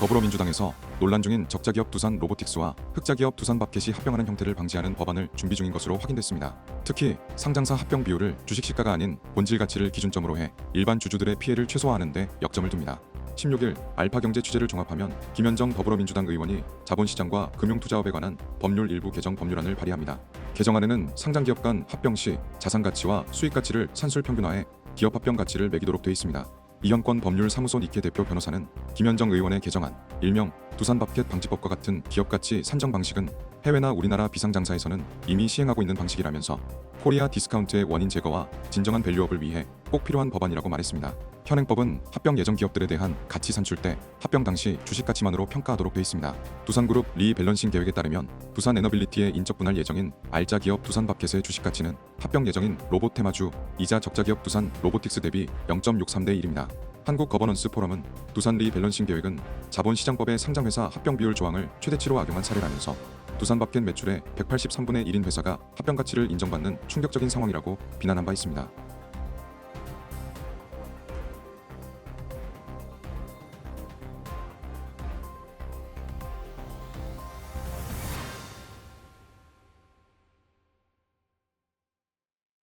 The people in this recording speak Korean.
더불어민주당에서 논란 중인 적자기업 두산 로보틱스와 흑자기업 두산 밥켓이 합병하는 형태를 방지하는 법안을 준비 중인 것으로 확인됐습니다. 특히 상장사 합병 비율을 주식 시가가 아닌 본질 가치를 기준점으로 해 일반 주주들의 피해를 최소화하는 데 역점을 둡니다. 16일 알파경제 취재를 종합하면 김현정 더불어민주당 의원이 자본시장과 금융투자업에 관한 법률 일부 개정 법률안을 발의합니다. 개정안에는 상장기업 간 합병 시 자산가치와 수익가치를 산술평균화해 기업 합병 가치를 매기도록 돼 있습니다. 이현권 법률사무소 니케 대표 변호사는 김현정 의원의 개정안, 일명 두산밥켓 방지법과 같은 기업가치 산정 방식은 해외나 우리나라 비상장사에서는 이미 시행하고 있는 방식이라면서 코리아 디스카운트의 원인 제거와 진정한 밸류업을 위해 꼭 필요한 법안이라고 말했습니다. 현행법은 합병 예정 기업들에 대한 가치 산출 때 합병 당시 주식 가치만으로 평가하도록 돼 있습니다. 두산그룹 리밸런싱 계획에 따르면 두산 에너빌리티의 인적 분할 예정인 알짜 기업 두산밥켓의 주식 가치는 합병 예정인 로봇테마주 이자 적자 기업 두산 로보틱스 대비 0.63대 1입니다. 한국 거버넌스 포럼은 두산 리밸런싱 계획은 자본시장법의 상장회사 합병 비율 조항을 최대치로 악용한 사례라면서 두산밥켓 매출의 183분의 1인 회사가 합병 가치를 인정받는 충격적인 상황이라고 비난한 바 있습니다.